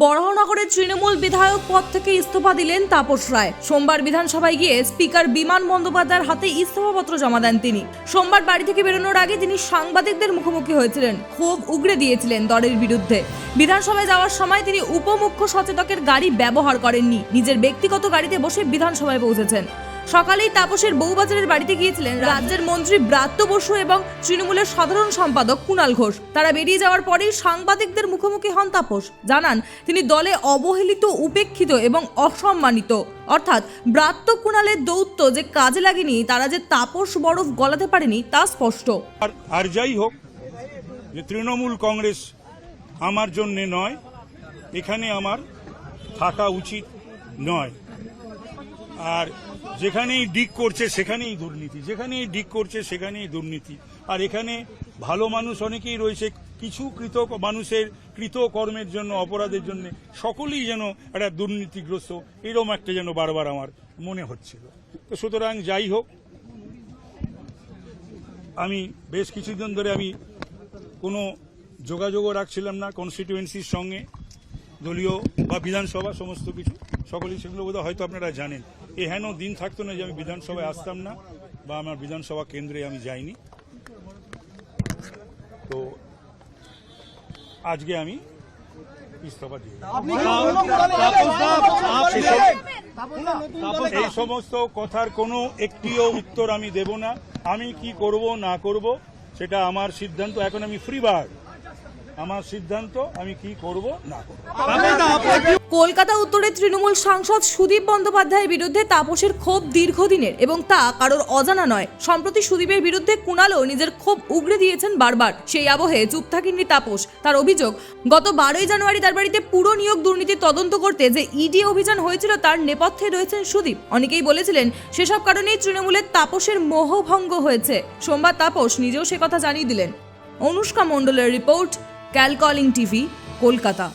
বড়হনগরের তৃণমূল বিধায়ক পদ থেকে ইস্তফা দিলেন তাপস রায়। সোমবার বিধানসভায় গিয়ে স্পিকার বিমান বন্দ্যোপাধ্যায়ের হাতে ইস্তফাপত্র জমা দেন তিনি। সোমবার বাড়ি থেকে বেরোনোর আগে তিনি সাংবাদিকদের মুখোমুখি হয়েছিলেন। ক্ষোভ উগড়ে দিয়েছিলেন দলের বিরুদ্ধে। বিধানসভায় যাওয়ার সময় তিনি উপমুখ্য সচেতকের গাড়ি ব্যবহার করেননি। নিজের ব্যক্তিগত গাড়িতে বসে বিধানসভায় পৌঁছেছেন। সকালেই তাপসের বউবাজারের বাড়িতে গিয়েছিলেন রাজ্যের মন্ত্রী ব্রাত্য বসু এবং তৃণমূলের সাধারণ সম্পাদক কুণাল ঘোষ। তারা বেরিয়ে যাওয়ার পরেই সাংবাদিকদের মুখোমুখি হন তাপস। জানান, তিনি দলে অবহেলিত, উপেক্ষিত এবং অসম্মানিত। অর্থাৎ ব্রাত্য কুণালের দৌত্য যে কাজে লাগেনি, তারা যে তাপস বরফ গলাতে পারেনি, তা স্পষ্ট। আর যাই হোক, যে তৃণমূল কংগ্রেস আমার জন্যে নয়, এখানে আমার থাকা উচিত নয়। আর যেখানেই ডিক করছে সেখানেই দুর্নীতি, যেখানেই ডিক করছে সেখানেই দুর্নীতি। আর এখানে ভালো মানুষ অনেকেই রয়েছে, কিছু কৃত মানুষের কৃত কর্মের জন্য, অপরাধের জন্য, সকলেই যেন একটা দুর্নীতিগ্রস্ত এরকম একটা যেন বারবার আমার মনে হচ্ছিল। তো সুতরাং যাই হোক, আমি বেশ কিছুদিন ধরে আমি কোনো যোগাযোগও রাখছিলাম না কনস্টিটিউয়েন্সির সঙ্গে, দলীয় বা বিধানসভা, সমস্ত কিছু, সকলেই সেগুলো বোধহয় হয়তো আপনারা জানেন। এ হেন দিন থাকতো না যে আমি বিধানসভায় আসতাম না বা আমার বিধানসভা কেন্দ্রে আমি যাইনি। তো আজকে আমি ইস্তফা দিয়ে এই সমস্ত কথার কোনো একটিও উত্তর আমি দেব না। আমি কি করব না করব সেটা আমার সিদ্ধান্ত। এখন আমি ফ্রি বার্ড আমার সিদ্ধান্ত, আমি কি করব? না কলকাতা উত্তরে তৃণমূল সাংসদ সুদীপ বন্দ্যোপাধ্যায়ের বিরুদ্ধে তাপসের ক্ষোভ দীর্ঘদিনের এবং তা কারোর অজানা নয়। সম্প্রতি সুদীপের বিরুদ্ধে কুণালও নিজের ক্ষোভ উগরে দিয়েছেন বারবার। সেই আবহে চুপ থাকেননি তাপস। তার অভিযোগ, গত বারোই জানুয়ারি তার বাড়িতে পুরো নিয়োগ দুর্নীতি তদন্ত করতে যে ইডি অভিযান হয়েছিল তার নেপথ্যে রয়েছেন সুদীপ। অনেকেই বলেছিলেন, সেসব কারণেই তৃণমূলের তাপসের মোহভঙ্গ হয়েছে। সোমবার তাপস নিজেও সে কথা জানিয়ে দিলেন। অনুষ্কা মণ্ডলের রিপোর্ট कैलकॉलिंग टीवी कोलकाता।